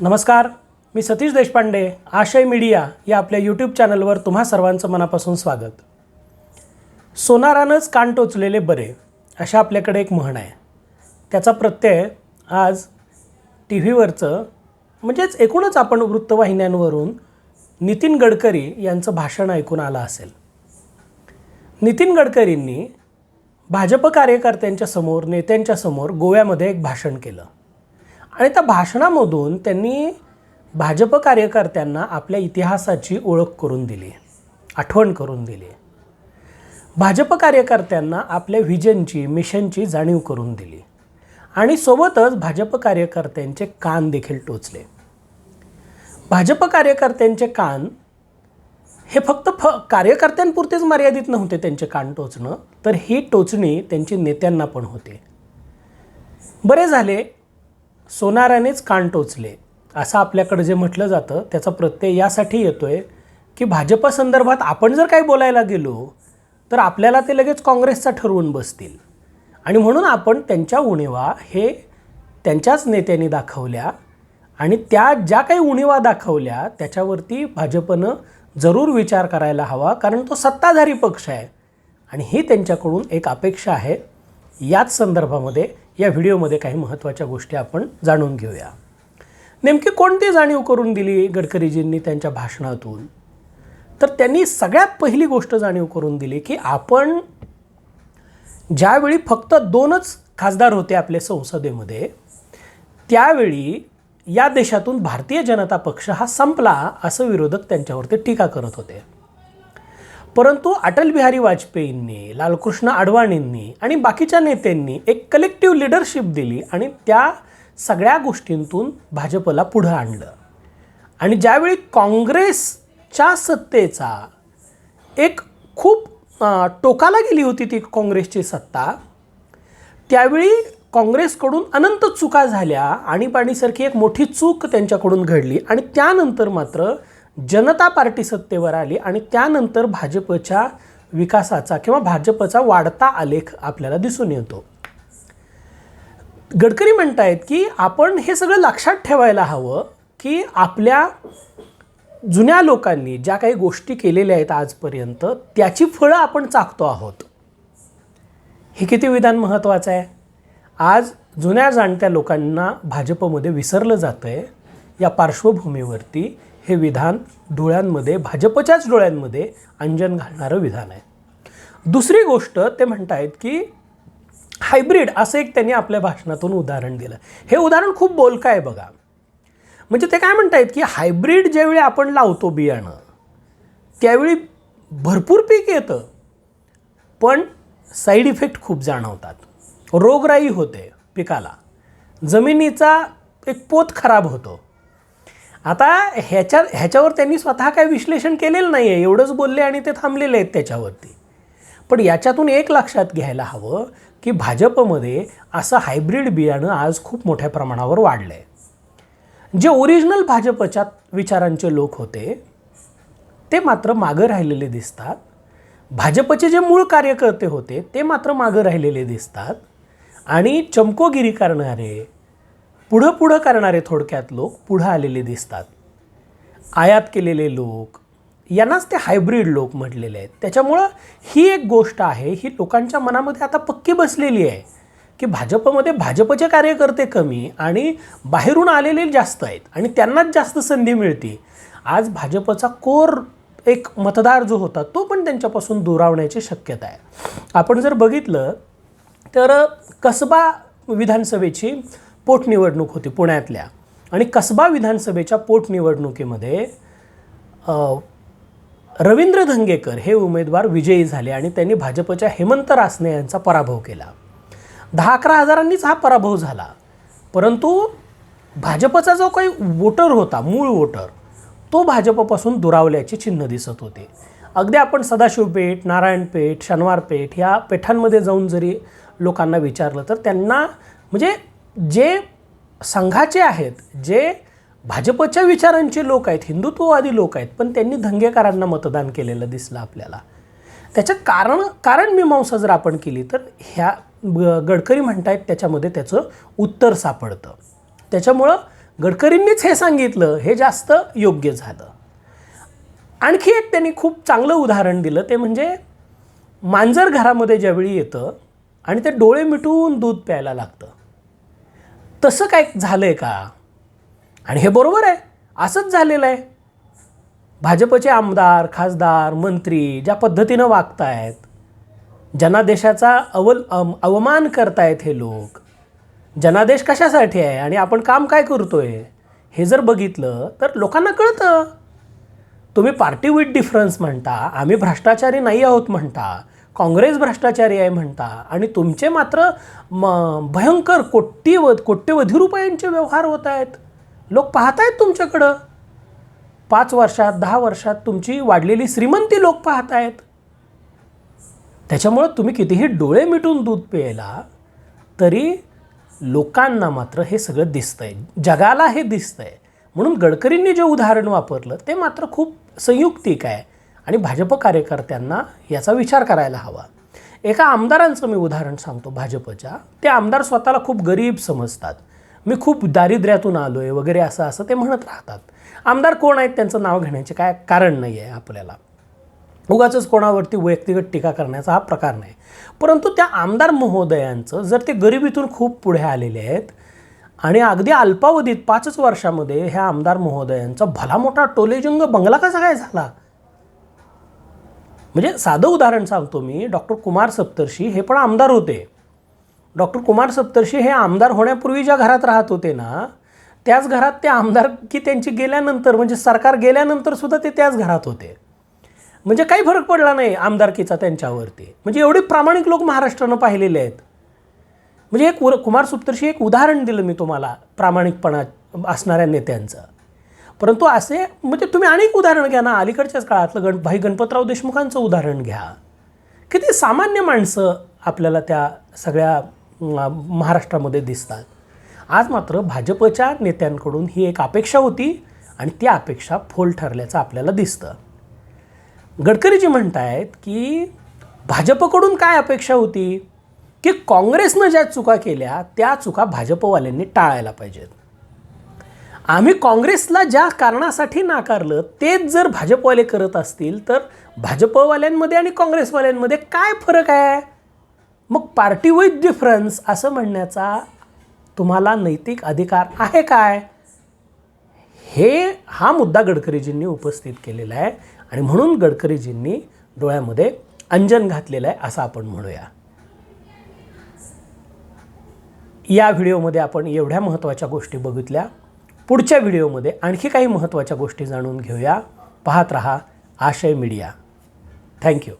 नमस्कार मी सतीश देशपांडे आशय मीडिया या आपल्या यूट्यूब चॅनलवर तुम्हा सर्वांचं मनापासून स्वागत. सोनारानंच कान टोचलेले बरे अशा आपल्याकडे एक म्हण आहे. त्याचा प्रत्यय आज टी व्हीवरचं म्हणजेच एकूणच आपण वृत्तवाहिन्यांवरून नितीन गडकरी यांचं भाषण ऐकून आलं असेल. नितीन गडकरींनी भाजप कार्यकर्त्यांच्या समोर नेत्यांच्या समोर गोव्यामध्ये एक भाषण केलं. आणि त्या भाषणामधून त्यांनी भाजप कार्यकर्त्यांना आपल्या इतिहासाची ओळख करून दिली आठवण करून दिली. भाजप कार्यकर्त्यांना आपल्या व्हिजनची मिशनची जाणीव करून दिली. आणि सोबतच भाजप कार्यकर्त्यांचे कान देखील टोचले. भाजप कार्यकर्त्यांचे कान हे फक्त फ कार्यकर्त्यांपुरतेच मर्यादित नव्हते त्यांचे कान टोचणं तर ही टोचणी त्यांची नेत्यांना पण होते. बरे झाले सोनाऱ्यानेच कान टोचले. असं आपल्याकडे जे म्हटलं जातं त्याचा प्रत्यय यासाठी येतोय की भाजप संदर्भात आपण जर काही बोलायला गेलो तर आपल्याला ते लगेच काँग्रेसचा ठरवून बसतील. आणि म्हणून आपण त्यांच्या उणीवा हे त्यांच्याच नेत्यांनी दाखवल्या आणि त्या ज्या काही उणीवा दाखवल्या त्याच्यावरती भाजपनं जरूर विचार करायला हवा कारण तो सत्ताधारी पक्ष आहे. आणि ही त्यांच्याकडून एक अपेक्षा आहे. याच संदर्भामध्ये या व्हिडिओमध्ये काही महत्त्वाच्या गोष्टी आपण जाणून घेऊया. नेमकी कोणती जाणीव करून दिली गडकरीजींनी त्यांच्या भाषणातून? तर त्यांनी सगळ्यात पहिली गोष्ट जाणीव करून दिली की आपण ज्यावेळी फक्त दोनच खासदार होते आपल्या संसदेमध्ये त्यावेळी या देशातून भारतीय जनता पक्ष हा संपला असं विरोधक त्यांच्यावरती टीका करत होते. परंतु अटल बिहारी वाजपेयींनी लालकृष्ण आडवाणींनी आणि बाकीच्या नेत्यांनी एक कलेक्टिव्ह लिडरशिप दिली आणि त्या सगळ्या गोष्टींतून भाजपला पुढं आणलं. आणि ज्यावेळी काँग्रेसच्या सत्तेचा एक खूप टोकाला गेली होती ती काँग्रेसची सत्ता त्यावेळी काँग्रेसकडून अनंत चुका झाल्या आणीबाणीसारखी एक मोठी चूक त्यांच्याकडून घडली आणि त्यानंतर मात्र जनता पार्टी सत्तेवर आली आणि त्यानंतर भाजपच्या विकासाचा किंवा भाजपचा वाढता आलेख आपल्याला दिसून येतो. गडकरी म्हणतायत की आपण हे सगळं लक्षात ठेवायला हवं की आपल्या जुन्या लोकांनी ज्या काही गोष्टी केलेल्या आहेत आजपर्यंत त्याची फळं आपण चाकतो आहोत. हे किती विधान महत्त्वाचं आहे? आज जुन्या जाणत्या लोकांना भाजपमध्ये विसरलं जातं आहे या पार्श्वभूमीवरती हे विधान डोळ्यांमध्ये भाजपच्याच डोळ्यांमध्ये अंजन घालणारं विधान आहे. दुसरी गोष्ट ते म्हणतायत की हायब्रिड असं एक त्यांनी आपल्या भाषणातून उदाहरण दिलं. हे उदाहरण खूप बोलकं आहे बघा. म्हणजे ते काय म्हणतायत की हायब्रिड ज्यावेळी आपण लावतो बियाणं त्यावेळी भरपूर पीक येतं पण साईड इफेक्ट खूप जाणवतात. रोगराई होते पिकाला. जमिनीचा एक पोत खराब होतो. आता ह्याच्या ह्याच्यावर त्यांनी स्वतः काय विश्लेषण केलेलं नाही आहे एवढंच बोलले आणि ते थांबलेले आहेत त्याच्यावरती. पण याच्यातून एक लक्षात घ्यायला हवं की भाजपमध्ये असं हायब्रिड बियाणं आज खूप मोठ्या प्रमाणावर वाढलं आहे जे ओरिजिनल भाजपच्या विचारांचे लोक होते ते मात्र मागं राहिलेले दिसतात. भाजपचे जे मूळ कार्यकर्ते होते ते मात्र मागं राहिलेले दिसतात. आणि चमकोगिरी करणारे पुढं पुढं करणारे थोडक्यात लोक पुढं आलेले दिसतात. आयात केलेले लोक यांनाच ते हायब्रिड लोक म्हटलेले आहेत. त्याच्यामुळं ही एक गोष्ट आहे ही लोकांच्या मनामध्ये आता पक्की बसलेली आहे की भाजपमध्ये भाजपचे कार्यकर्ते कमी आणि बाहेरून आलेले जास्त आहेत आणि त्यांनाच जास्त संधी मिळते. आज भाजपचा कोर एक मतदार जो होता तो पण त्यांच्यापासून दुरावण्याची शक्यता आहे. आपण जर बघितलं तर कसबा विधानसभेची पोटनिवडणूक होती पुण्यातल्या. आणि कसबा विधानसभेच्या पोटनिवडणुकीमध्ये रवींद्र धंगेकर हे उमेदवार विजयी झाले आणि त्यांनी भाजपच्या हेमंत रासने यांचा पराभव केला. दहा अकरा हजारांनीच हा पराभव झाला. परंतु भाजपचा जो काही वोटर होता मूळ वोटर तो भाजपपासून दुरावल्याची चिन्ह दिसत होते. अगदी आपण सदाशिवपेठ नारायणपेठ शनिवारपेठ या पेठांमध्ये जाऊन जरी लोकांना विचारलं तर त्यांना म्हणजे जे संघाचे आहेत जे भाजपच्या विचारांचे लोक आहेत हिंदुत्ववादी लोक आहेत पण त्यांनी धंगेकारांना मतदान केलेलं दिसलं आपल्याला. त्याच्यात कारण कारण मीमांसा जर आपण केली तर ह्या गडकरी म्हणतायत त्याच्यामध्ये त्याचं उत्तर सापडतं. त्याच्यामुळं गडकरींनीच हे सांगितलं हे जास्त योग्य झालं. आणखी एक त्यांनी खूप चांगलं उदाहरण दिलं ते म्हणजे मांजर घरामध्ये ज्यावेळी येतं आणि ते डोळे मिटून दूध प्यायला लागतं. तसं काय झालं आहे का? आणि हे बरोबर आहे. असंच झालेलं आहे. भाजपचे आमदार खासदार मंत्री ज्या पद्धतीनं वागतायत जनादेशाचा अवल अवमान करतायत हे लोक जनादेश कशासाठी आहे आणि आपण काम काय करतो आहे हे जर बघितलं तर लोकांना कळतं. तुम्ही पार्टी विथ डिफरन्स म्हणता आम्ही भ्रष्टाचारी नाही आहोत म्हणता. काँग्रेस भ्रष्टाचारी आहे म्हणता आणि तुमचे मात्र म भयंकर कोट्यवध कोट्यवधी रुपयांचे व्यवहार होत आहेत. लोक पाहत आहेत तुमच्याकडं. पाच वर्षात दहा वर्षात तुमची वाढलेली श्रीमंती लोक पाहत आहेत त्याच्यामुळं तुम्ही कितीही डोळे मिटून दूध प्यायला तरी लोकांना मात्र हे सगळं दिसतंय. जगाला हे दिसतंय. म्हणून गडकरींनी जे उदाहरण वापरलं ते मात्र खूप संयुक्तिक आहे. आणि भाजप कार्यकर्त्यांना याचा विचार करायला हवा. एका आमदारांचं मी उदाहरण सांगतो भाजपच्या. ते आमदार स्वतःला खूप गरीब समजतात. मी खूप दारिद्र्यातून आलो आहे वगैरे असं असं ते म्हणत राहतात. आमदार कोण आहेत त्यांचं नाव घेण्याचे काय कारण नाही आहे आपल्याला. उगाचंच कोणावरती वैयक्तिक टीका करण्याचा हा प्रकार नाही. परंतु त्या आमदार महोदयांचं जर ते गरिबीतून खूप पुढे आलेले आहेत आणि अगदी अल्पावधीत पाचच वर्षामध्ये ह्या आमदार महोदयांचा भला मोठा टोलेजंग बंगला कसा काय झाला? म्हणजे साधं उदाहरण सांगतो मी डॉक्टर कुमार सप्तर्षी हे पण आमदार होते. डॉक्टर कुमार सप्तर्षी हे आमदार होण्यापूर्वी ज्या घरात राहत होते ना त्याच घरात ते आमदार की त्यांची गेल्यानंतर म्हणजे सरकार गेल्यानंतर सुद्धा ते त्याच घरात होते. म्हणजे काही फरक पडला नाही आमदारकीचा त्यांच्यावरती. म्हणजे एवढे प्रामाणिक लोक महाराष्ट्रानं पाहिलेले आहेत. म्हणजे एक कुमार सुप्तर्शी एक उदाहरण दिलं मी तुम्हाला प्रामाणिकपणा असणाऱ्या नेत्यांचं. परंतु असे म्हणजे तुम्ही अनेक उदाहरण घ्या ना अलीकडच्याच काळातलं गण भाई गणपतराव देशमुखांचं उदाहरण घ्या. किती सामान्य माणसं आपल्याला त्या सगळ्या महाराष्ट्रामध्ये दिसतात. आज मात्र भाजपच्या नेत्यांकडून ही एक अपेक्षा होती आणि ती अपेक्षा फोल ठरल्याचं आपल्याला दिसतं. गडकरीजी म्हणतायत की भाजपकडून काय अपेक्षा होती? की काँग्रेसनं ज्या चुका केल्या त्या चुका भाजपवाल्यांनी टाळायला पाहिजेत. आम्ही काँग्रेसला ज्या कारणासाठी नाकारलं तेच जर भाजपवाले करत असतील तर भाजपवाल्यांमध्ये आणि काँग्रेसवाल्यांमध्ये काय फरक आहे? मग पार्टी विथ डिफरन्स असं म्हणण्याचा तुम्हाला नैतिक अधिकार आहे काय? हे हा मुद्दा गडकरीजींनी उपस्थित केलेला आहे आणि म्हणून गडकरीजींनी डोळ्यामध्ये अंजन घातलेलं आहे असं आपण म्हणूया. या व्हिडिओमध्ये आपण एवढ्या महत्त्वाच्या गोष्टी बघितल्या. पुढच्या व्हिडिओमध्ये आणखी काही महत्त्वाच्या गोष्टी जाणून घेऊया. पाहत रहा आशय मीडिया. थँक्यू